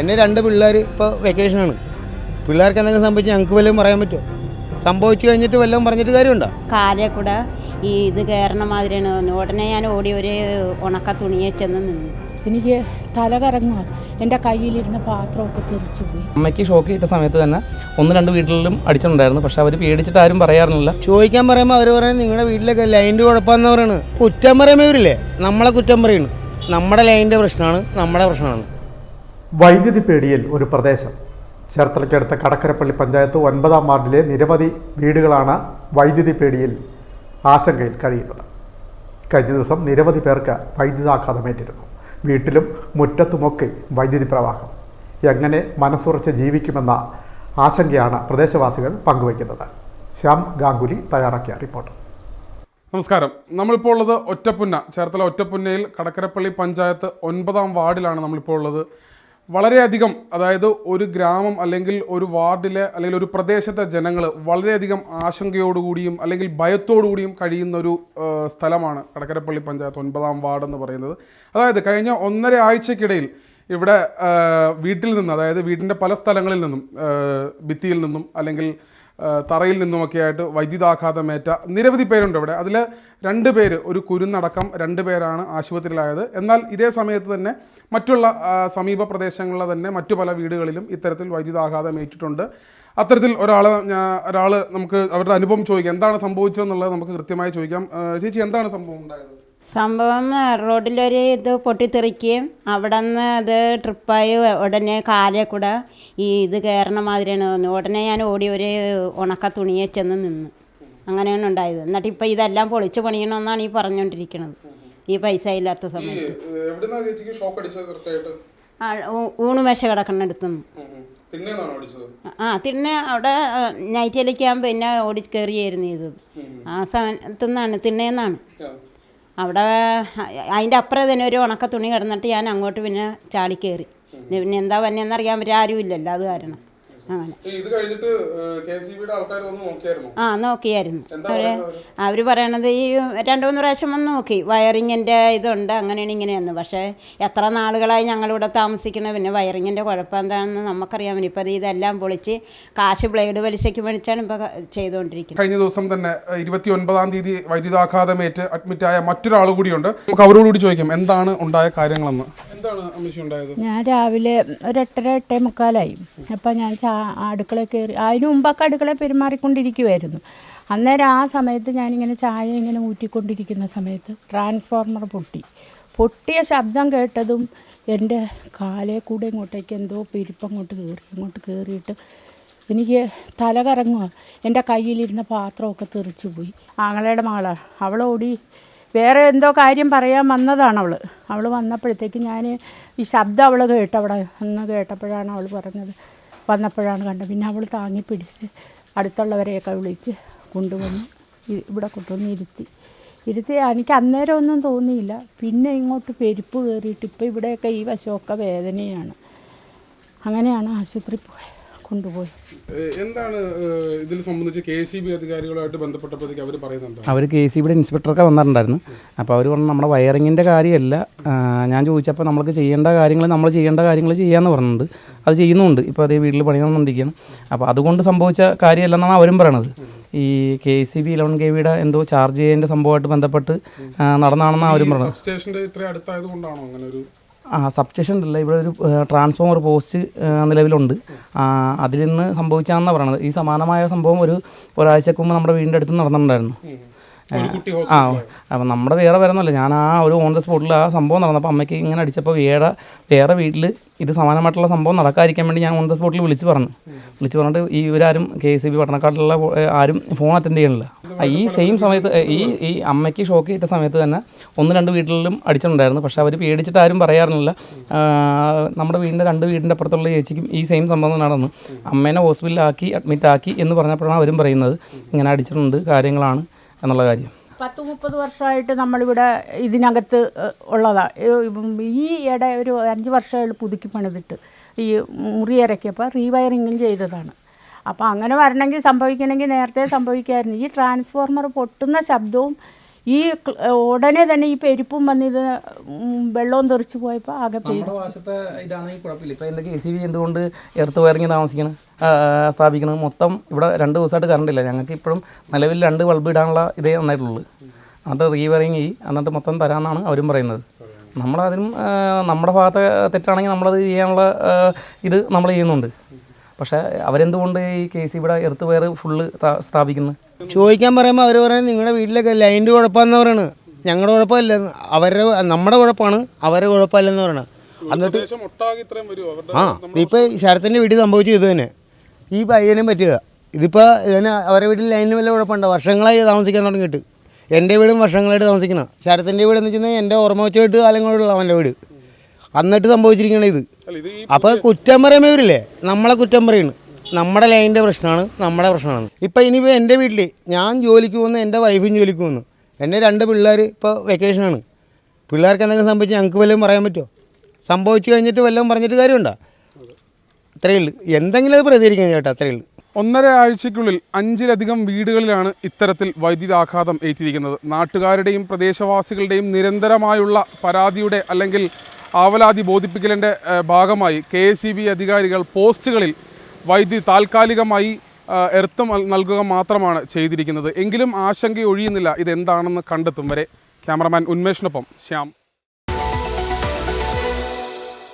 എന്റെ രണ്ട് പിള്ളേർ ഇപ്പോൾ വെക്കേഷനാണ് പിള്ളേർക്ക് എന്തെങ്കിലും സംഭവിച്ച് ഞങ്ങൾക്ക് വല്ലതും പറയാൻ പറ്റുമോ? സംഭവിച്ചു കഴിഞ്ഞിട്ട് വല്ലതും പറഞ്ഞിട്ട് കാര്യമുണ്ടോ? കാര്യക്കൂടെ കൂടെ ഈ ഇത് കയറണ മാതിരിയാണ്. തോന്നുന്നു ഉടനെ ഞാൻ ഓടി ഒരു ഉണക്ക തുണിയെ ചെന്ന് നിന്നു. എനിക്ക് തല കറങ്ങുക. എന്റെ കയ്യിലിരുന്ന പാത്രമൊക്കെ തെറിച്ചു പോയി. അമ്മയ്ക്ക് ഷോക്ക് കിട്ടിയ സമയത്ത് തന്നെ ഒന്ന് രണ്ട് വീട്ടിലും അടിച്ചിട്ടുണ്ടായിരുന്നു. പക്ഷെ അവർ പേടിച്ചിട്ട് ആരും പറയാറില്ല ചോദിക്കാൻ പറയുമ്പോൾ അവർ പറയുന്നത് നിങ്ങളുടെ വീട്ടിലൊക്കെ ലൈന്റെ കുഴപ്പമെന്ന് പറയുന്നത് കുറ്റം പറയുമ്പോൾ ഇവരില്ലേ? നമ്മളെ കുറ്റം പറയുന്നു നമ്മുടെ ലൈന്റെ പ്രശ്നമാണ് നമ്മുടെ പ്രശ്നമാണ്. വൈദ്യുതി പേടിയിൽ ഒരു പ്രദേശം. ചേർത്തലയ്ക്കടുത്ത കടക്കരപ്പള്ളി പഞ്ചായത്ത് ഒൻപതാം വാർഡിലെ നിരവധി വീടുകളാണ് വൈദ്യുതി പേടിയിൽ ആശങ്കയിൽ കഴിയുന്നത്. കഴിഞ്ഞ ദിവസം നിരവധി പേർക്ക് വൈദ്യുതാഘാതമേറ്റിരുന്നു. വീട്ടിലും മുറ്റത്തുമൊക്കെ വൈദ്യുതി പ്രവാഹം. എങ്ങനെ മനസ്സുറച്ച് ജീവിക്കുമെന്ന ആശങ്കയാണ് പ്രദേശവാസികൾ പങ്കുവയ്ക്കുന്നത്. ശ്യാം ഗാംഗുലി തയ്യാറാക്കിയ റിപ്പോർട്ട്. നമസ്കാരം. നമ്മളിപ്പോൾ ഉള്ളത് ഒറ്റപ്പുന്ന ചേർത്തല ഒറ്റപ്പുന്നയിൽ കടക്കരപ്പള്ളി പഞ്ചായത്ത് ഒൻപതാം വാർഡിലാണ് നമ്മളിപ്പോൾ ഉള്ളത്. വളരെയധികം അതായത് ഒരു ഗ്രാമം അല്ലെങ്കിൽ ഒരു വാർഡിലെ അല്ലെങ്കിൽ ഒരു പ്രദേശത്തെ ജനങ്ങൾ വളരെയധികം ആശങ്കയോടുകൂടിയും അല്ലെങ്കിൽ ഭയത്തോടുകൂടിയും കഴിയുന്ന ഒരു സ്ഥലമാണ് കടക്കരപ്പള്ളി പഞ്ചായത്ത് ഒൻപതാം വാർഡ് എന്ന് പറയുന്നത്. അതായത് കഴിഞ്ഞ ഒന്നര ആഴ്ചക്കിടയിൽ ഇവിടെ വീട്ടിൽ നിന്ന് അതായത് വീടിന്റെ പല സ്ഥലങ്ങളിൽ നിന്നും ഭിത്തിയിൽ നിന്നും അല്ലെങ്കിൽ തറയിൽ നിന്നുമൊക്കെയായിട്ട് വൈദ്യുതാഘാതമേറ്റ നിരവധി പേരുണ്ട് ഇവിടെ. അതിൽ രണ്ട് പേര് ഒരു കുരുന്നടക്കം രണ്ട് പേരാണ് ആശുപത്രിയിലായത്. എന്നാൽ ഇതേ സമയത്ത് തന്നെ മറ്റുള്ള സമീപ പ്രദേശങ്ങളിലെ തന്നെ മറ്റു പല വീടുകളിലും ഇത്തരത്തിൽ വൈദ്യുതാഘാതം ഏറ്റിട്ടുണ്ട് അത്തരത്തിൽ ഒരാൾ ഒരാൾ നമുക്ക് അവരുടെ അനുഭവം ചോദിക്കാം. എന്താണ് സംഭവിച്ചതെന്നുള്ളത് നമുക്ക് കൃത്യമായി ചോദിക്കാം. ചേച്ചി എന്താണ് സംഭവം ഉണ്ടായത്? സംഭവം റോഡിലൊരു ഇത് പൊട്ടിത്തെറിക്കുകയും അവിടെ നിന്ന് അത് ട്രിപ്പായി ഉടനെ കാലേ കൂടെ ഈ ഇത് കയറണ മാതിരിയാണ് തോന്നുന്നു ഉടനെ ഞാൻ ഓടി ഒരു ഉണക്ക തുണിയെ ചെന്ന് നിന്നു. അങ്ങനെയാണ് ഉണ്ടായത്. എന്നിട്ട് ഇപ്പം ഇതെല്ലാം പൊളിച്ച് പണിയണമെന്നാണ് ഈ പറഞ്ഞുകൊണ്ടിരിക്കുന്നത് ഈ പൈസ ഇല്ലാത്ത സമയത്ത്. ആ, ഊ- ഊണുമേശ കിടക്കണടുത്തുനിന്ന് തിന്നേന്നാണോ അടിച്ചത്? ആ തിന്നെ അവിടെ നൈറ്റിലേക്കാകുമ്പോൾ പിന്നെ ഓടി കയറിയായിരുന്നു ചെയ്തത്. ആ സമയത്തുനിന്നാണ് തിണ്ണേന്നാണ് അവിടെ അതിന്റെ അപ്പുറം തന്നെ ഒരു ഉണക്ക തുണി കിടന്നിട്ട് ഞാൻ അങ്ങോട്ട് പിന്നെ ചാടി കയറി പിന്നെ എന്താ വന്നെന്നറിയാൻ പറ്റുക ആരും ഇല്ലല്ലോ അത് കാരണം. ഇത് കഴിഞ്ഞിട്ട് ആൾക്കാർ വന്ന് നോക്കിയായിരുന്നു? ആ നോക്കിയായിരുന്നു. അവർ? അവർ പറയണത് ഈ രണ്ട് മൂന്ന് പ്രാവശ്യം വന്ന് നോക്കി. വയറിങ്ങിന്റെ ഇതുണ്ട് അങ്ങനെയാണ് ഇങ്ങനെയെന്ന്. പക്ഷേ എത്ര നാളുകളായി ഞങ്ങളിവിടെ താമസിക്കണ? പിന്നെ വയറിങ്ങിന്റെ കുഴപ്പം എന്താണെന്ന് നമുക്കറിയാം. പറ്റും അത് ഇതെല്ലാം പൊളിച്ച് കാശ് ബ്ലേഡ് പലിശയ്ക്ക് മേടിച്ചാണ് ഇപ്പോൾ ചെയ്തുകൊണ്ടിരിക്കുന്നത്. കഴിഞ്ഞ ദിവസം തന്നെ ഇരുപത്തി ഒൻപതാം തീയതി വൈദ്യുതാഘാതമേറ്റ് അഡ്മിറ്റായ മറ്റൊരാൾ കൂടിയുണ്ട്. നമുക്ക് അവരോട് കൂടി ചോദിക്കാം എന്താണ് ഉണ്ടായ കാര്യങ്ങളെന്ന്? ഞാൻ രാവിലെ ഒരു എട്ടര എട്ടേ മുക്കാലായി. അപ്പം ഞാൻ ചാ അടുക്കള കയറി അതിന് മുമ്പൊക്കെ അടുക്കള പെരുമാറിക്കൊണ്ടിരിക്കുമായിരുന്നു അന്നേരം ആ സമയത്ത് ഞാനിങ്ങനെ ചായ ഇങ്ങനെ ഊറ്റിക്കൊണ്ടിരിക്കുന്ന സമയത്ത് ട്രാൻസ്ഫോർമർ പൊട്ടി. പൊട്ടിയ ശബ്ദം കേട്ടതും എന്റെ കാലേ കൂടെ ഇങ്ങോട്ടേക്ക് എന്തോ പെരുപ്പങ്ങോട്ട് കയറി അങ്ങോട്ട് കയറിയിട്ട് എനിക്ക് തല കറങ്ങുക എന്റെ കയ്യിലിരുന്ന പാത്രമൊക്കെ തെറിച്ചു പോയി ആങ്ങളയുടെ മകളാണ് അവളോടി വേറെ എന്തോ കാര്യം പറയാൻ വന്നതാണ് അവൾ അവൾ വന്നപ്പോഴത്തേക്ക് ഞാൻ ഈ ശബ്ദം അവൾ കേട്ട്. അവിടെ അന്ന് കേട്ടപ്പോഴാണ് അവൾ പറഞ്ഞത്. വന്നപ്പോഴാണ് കണ്ടത്. പിന്നെ അവൾ താങ്ങി പിടിച്ച് അടുത്തുള്ളവരെയൊക്കെ വിളിച്ച് കൊണ്ടുവന്ന് ഇവിടെ കൊണ്ടുവന്ന് ഇരുത്തി. ഇരുത്തി എനിക്ക് അന്നേരം ഒന്നും തോന്നിയില്ല. പിന്നെ ഇങ്ങോട്ട് പെരുപ്പ് കയറിയിട്ട് ഇപ്പോൾ ഇവിടെയൊക്കെ ഈ വശമൊക്കെ വേദനയാണ്. അങ്ങനെയാണ് ആശുപത്രി പോയി കൊണ്ടുപോയി. എന്താണ് ഇതിൽ സംബന്ധിച്ച് കെ സി ബി അധികാരികളുമായിട്ട് ബന്ധപ്പെട്ടപ്പോഴത്തേക്ക് അവർ പറയുന്നത് അവർ കെ സി ബിയുടെ ഇൻസ്പെക്ടറൊക്കെ വന്നിട്ടുണ്ടായിരുന്നു. അപ്പോൾ അവർ പറഞ്ഞു നമ്മുടെ വയറിങ്ങിന്റെ കാര്യമല്ല. ഞാൻ ചോദിച്ചപ്പോൾ നമ്മൾക്ക് ചെയ്യേണ്ട കാര്യങ്ങൾ നമ്മൾ ചെയ്യേണ്ട കാര്യങ്ങൾ ചെയ്യാമെന്ന് പറഞ്ഞിട്ടുണ്ട്. അത് ചെയ്യുന്നുണ്ട്. ഇപ്പോൾ അതേ വീട്ടിൽ പണിയുന്നുണ്ടിരിക്കുകയാണ് അപ്പോൾ അതുകൊണ്ട് സംഭവിച്ച കാര്യമല്ലെന്നാണ് അവരും പറയണത്. ഈ K C B eleven K വിയുടെ എന്തോ ചാർജ് ചെയ്യേണ്ട സംഭവമായിട്ട് ബന്ധപ്പെട്ട് നടന്നാണെന്നാണ് അവരും പറഞ്ഞത് ആ സബ്സ്റ്റേഷൻ ഉണ്ടല്ല. ഇവിടെ ഒരു ട്രാൻസ്ഫോമർ പോസ്റ്റ് നിലവിലുണ്ട്. അതിൽ നിന്ന് സംഭവിച്ചാണെന്നാണ് പറയുന്നത് ഈ സമാനമായ സംഭവം ഒരു ഒരാഴ്ചക്ക് മുമ്പ് നമ്മുടെ വീടിന്റെ അടുത്ത് നടന്നിട്ടുണ്ടായിരുന്നു. ആ അപ്പം നമ്മുടെ വേറെ വരുന്നല്ലോ ഞാൻ ആ ഒരു ഓൺ ദ സ്പോട്ടിൽ ആ സംഭവം നടന്നപ്പോൾ അമ്മയ്ക്ക് ഇങ്ങനെ അടിച്ചപ്പോൾ വേറെ വേറെ വീട്ടിൽ ഇത് സമാനമായിട്ടുള്ള സംഭവം നടക്കാതിരിക്കാൻ വേണ്ടി ഞാൻ ഓൺ ദ സ്പോട്ടിൽ വിളിച്ച് പറഞ്ഞു. വിളിച്ച് പറഞ്ഞിട്ട് ഈ ഇവരാരും കെ സി ബി പട്ടണക്കാട്ടിലുള്ള ആരും ഫോൺ അറ്റൻഡ് ചെയ്യണില്ല. ഈ സെയിം സമയത്ത് ഈ ഈ അമ്മയ്ക്ക് ഷോക്ക് കിട്ടിയ സമയത്ത് തന്നെ ഒന്ന് രണ്ട് വീട്ടിലും അടിച്ചിട്ടുണ്ടായിരുന്നു. പക്ഷേ അവർ പേടിച്ചിട്ട് ആരും പറയാറില്ല നമ്മുടെ വീടിന്റെ രണ്ട് വീടിന്റെ അപ്പുറത്തുള്ള ചേച്ചിക്കും ഈ സെയിം സംഭവം നടന്നു. അമ്മേനെ ഹോസ്പിറ്റലിലാക്കി അഡ്മിറ്റാക്കി എന്ന് പറഞ്ഞപ്പോഴാണ് അവരും പറയുന്നത്. ഇങ്ങനെ അടിച്ചിട്ടുണ്ട് കാര്യങ്ങളാണ്. എന്നുള്ള കാര്യം. പത്ത് മുപ്പത് വർഷമായിട്ട് നമ്മളിവിടെ ഇതിനകത്ത് ഉള്ളതാണ് ഈ ഇട ഒരു അഞ്ച് വർഷമായിട്ട് പുതുക്കി പണിതിട്ട് ഈ മുറി ഇറക്കിയപ്പോൾ റീവയറിങ്ങും ചെയ്തതാണ്. അപ്പോൾ അങ്ങനെ വരണമെങ്കിൽ സംഭവിക്കണമെങ്കിൽ നേരത്തെ സംഭവിക്കായിരുന്നു. ഈ ട്രാൻസ്ഫോർമർ പൊട്ടുന്ന ശബ്ദവും ഈ ഉടനെ തന്നെ ഈ പെരുപ്പും വന്നിത് വെള്ളവും തെറിച്ച് പോയപ്പോൾ ആകെ നമ്മുടെ വശത്തെ ഇതാണെങ്കിൽ കുഴപ്പമില്ല. ഇപ്പോൾ എന്റെ കെ സി ബി എന്തുകൊണ്ട് എർത്ത് വയറിങ് താമസിക്കണം? സ്ഥാപിക്കണം? മൊത്തം ഇവിടെ രണ്ട് ദിവസമായിട്ട് കറണ്ട് ഇല്ല. ഞങ്ങൾക്ക് ഇപ്പോഴും നിലവിൽ രണ്ട് ബൾബ് ഇടാനുള്ള ഇതേ നന്നായിട്ടുള്ളൂ എന്നിട്ട് റീവയറിങ് ചെയ്യും എന്നിട്ട് മൊത്തം തരാമെന്നാണ് അവരും പറയുന്നത്. നമ്മളതിനും നമ്മുടെ ഭാഗത്തെ തെറ്റാണെങ്കിൽ നമ്മളത് ചെയ്യാനുള്ള ഇത് നമ്മൾ ചെയ്യുന്നുണ്ട്. പക്ഷേ അവരെന്തുകൊണ്ട് ഈ കെ സി ബിയുടെ എർത്ത് വയർ ഫുള്ള് സ്ഥാപിക്കുന്നത് ചോദിക്കാൻ പറയുമ്പോൾ അവർ പറയുന്നത് നിങ്ങളുടെ വീട്ടിലൊക്കെ ലൈന്റെ കുഴപ്പമെന്ന് പറയണത് ഞങ്ങളുടെ കുഴപ്പമില്ല. അവരുടെ നമ്മുടെ കുഴപ്പമാണ് അവരുടെ കുഴപ്പമില്ലെന്ന് പറയണത് എന്നിട്ട് ആ ഇപ്പോൾ ശരത്തിന്റെ വീട്ടിൽ സംഭവിച്ചു ഇത് തന്നെ. ഈ പയ്യനും പറ്റുക. ഇതിപ്പോൾ ഇതിന് അവരുടെ വീട്ടിൽ ലൈനിന് വല്ല കുഴപ്പമുണ്ടോ? വർഷങ്ങളായി താമസിക്കാൻ തുടങ്ങിയിട്ട്. എന്റെ വീടും വർഷങ്ങളായിട്ട് താമസിക്കണം. ശരത്തിന്റെ വീട് എന്ന് വെച്ചാൽ എന്റെ ഓർമ്മ വെച്ചിട്ട് കാലം കൊണ്ടുള്ള അവന്റെ വീട്. എന്നിട്ട് സംഭവിച്ചിരിക്കണം ഇത്. അപ്പോൾ കുറ്റം പറയുമ്പോൾ ഇവരില്ലേ? നമ്മളെ കുറ്റം പറയുന്നു നമ്മുടെ ലൈനിന്റെ പ്രശ്നമാണ് നമ്മുടെ പ്രശ്നമാണ്. ഇപ്പം ഇനിയിപ്പോൾ എന്റെ വീട്ടിൽ ഞാൻ ജോലിക്ക് പോകുന്നു എന്റെ വൈഫും ജോലിക്ക് പോകുന്നു. എന്റെ രണ്ട് പിള്ളേർ ഇപ്പോൾ വെക്കേഷനാണ് പിള്ളേർക്ക് എന്തെങ്കിലും സംഭവിച്ച് ഞങ്ങൾക്ക് വല്ലതും പറയാൻ പറ്റുമോ? സംഭവിച്ചു കഴിഞ്ഞിട്ട് വല്ലതും പറഞ്ഞിട്ട് കാര്യമുണ്ടോ? അത്രയേ ഉള്ളൂ. എന്തെങ്കിലും അത് പ്രതികരിക്കണം ചേട്ടാ അത്രയേ ഉള്ളൂ. ഒന്നര ആഴ്ചയ്ക്കുള്ളിൽ അഞ്ചിലധികം വീടുകളിലാണ് ഇത്തരത്തിൽ വൈദ്യുതാഘാതം ഏറ്റിരിക്കുന്നത്. നാട്ടുകാരുടെയും പ്രദേശവാസികളുടെയും നിരന്തരമായുള്ള പരാതിയുടെ അല്ലെങ്കിൽ ആവലാതി ബോധിപ്പിക്കലിന്റെ ഭാഗമായി കെ അധികാരികൾ പോസ്റ്റുകളിൽ വൈദ്യുതി താൽക്കാലികമായി എർത്തും നൽകുക മാത്രമാണ് ചെയ്തിരിക്കുന്നത്. എങ്കിലും ആശങ്ക ഒഴിയുന്നില്ല. ഇതെന്താണെന്ന് കണ്ടെത്തും വരെ. ക്യാമറമാൻ ഉന്മേഷിനൊപ്പം ശ്യാം.